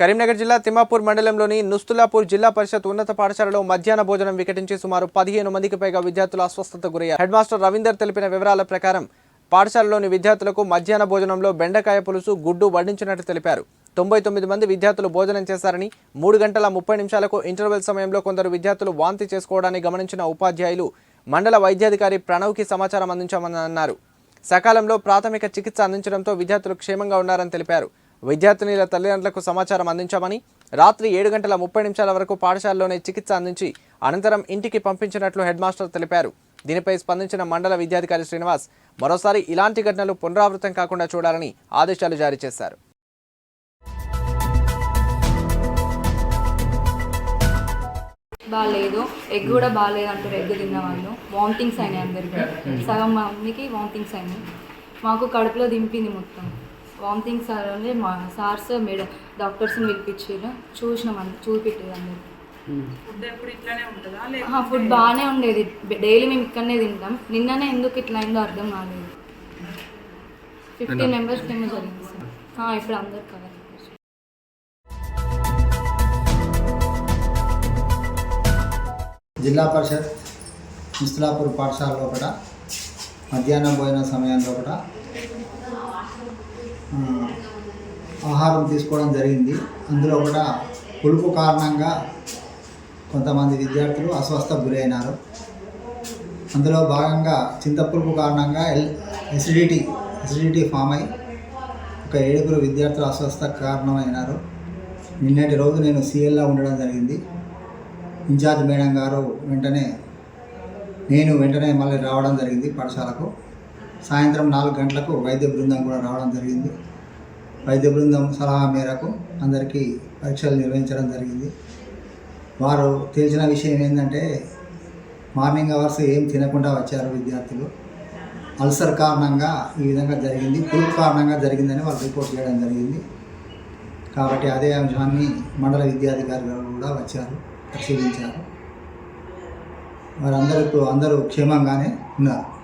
కరీంనగర్ జిల్లా తిమ్మాపూర్ మండలంలోని నుస్తులాపూర్ జిల్లా పరిషత్ ఉన్నత పాఠశాలలో మధ్యాహ్న భోజనం వికటించి సుమారు పదిహేను మందికి పైగా విద్యార్థులు అస్వస్థత గురయ్యారు హెడ్ మాస్టర్ రవీందర్ తెలిపిన వివరాల ప్రకారం పాఠశాలలోని విద్యార్థులకు మధ్యాహ్న భోజనంలో బెండకాయ పులుసు గుడ్డు వడ్డించినట్టు తెలిపారు. తొంభై తొమ్మిది మంది విద్యార్థులు భోజనం చేశారని మూడు గంటల ముప్పై నిమిషాలకు ఇంటర్వెల్ సమయంలో కొందరు విద్యార్థులు వాంతి చేసుకోవడాన్ని గమనించిన ఉపాధ్యాయులు మండల వైద్యాధికారి ప్రణవ్కి సమాచారం అందించామని అన్నారు. సకాలంలో ప్రాథమిక చికిత్స అందించడంతో విద్యార్థులు క్షేమంగా ఉన్నారని తెలిపారు. విద్యార్థినిల తల్లిదండ్రులకు సమాచారం అందించామని రాత్రి ఏడు గంటల ముప్పై నిమిషాల వరకు పాఠశాలలోనే చికిత్స అందించి అనంతరం ఇంటికి పంపించినట్లు హెడ్ మాస్టర్ తెలిపారు. దీనిపై స్పందించిన మండల విద్యాధికారి శ్రీనివాస్ మరోసారి ఇలాంటి ఘటనలు పునరావృతం కాకుండా చూడాలని ఆదేశాలు జారీ చేశారు. బాగాలేదు. ఎగ్ కూడా బాగాలేదు అంటారు. ఎగ్ తిన్న వాళ్ళు వామిటింగ్స్ అయినాయి అందరికీ. సగం మా మమ్మీకి వామిటింగ్స్ అయినాయి. మాకు కడుపులో దింపింది మొత్తం. వామిటింగ్స్ అంటే మా సార్స్ మేడం డాక్టర్స్ని పిలిపించారు. చూసినాం అంద చూపెట్టారు అందరికి ఫుడ్ ఎప్పుడు ఇట్లానే ఉంటుందా? లేక ఆహా, ఫుడ్ బాగానే ఉండేది. డైలీ మేము ఇక్కడనే తింటాం. నిన్ననే ఎందుకు ఇట్లా అయిందో అర్థం కాలేదు. ఫిఫ్టీన్ మెంబర్స్కి ఏమో జరిగింది సార్ ఇప్పుడు అందరు కవర్ జిల్లా పరిషత్ ముస్తులాపూర్ పాఠశాల లోపల మధ్యాహ్నం భోజన సమయంలో కూడా ఆహారం తీసుకోవడం జరిగింది. అందులో కూడా పులుపు కారణంగా కొంతమంది విద్యార్థులు అస్వస్థకు గురైనారు. అందులో భాగంగా చింతపులుపు కారణంగా ఎల్ ఎసిడిటీ ఎసిడిటీ ఫామ్ అయి ఒక ఏడుగురు విద్యార్థులు అస్వస్థ కారణమైనారు. నిన్నటి రోజు నేను సీఎల్లా ఉండడం జరిగింది. ఇన్ఛార్జ్ మేడం గారు వెంటనే నేను వెంటనే మళ్ళీ రావడం జరిగింది పాఠశాలకు. సాయంత్రం నాలుగు గంటలకు వైద్య బృందం కూడా రావడం జరిగింది. వైద్య బృందం సలహా మేరకు అందరికీ పరీక్షలు నిర్వహించడం జరిగింది. వారు తెలిసిన విషయం ఏంటంటే మార్నింగ్ అవర్స్ ఏం తినకుండా వచ్చారు విద్యార్థులు. అల్సర్ కారణంగా ఈ విధంగా జరిగింది పులుపు కారణంగా జరిగిందని వాళ్ళు రిపోర్ట్ చేయడం జరిగింది. కాబట్టి అదే అంశాన్ని మండల విద్యాధికారి గారు కూడా వచ్చారు పరిశీలించారు. వారందరూ ఇప్పుడు అందరూ క్షేమంగానే ఉన్నారు.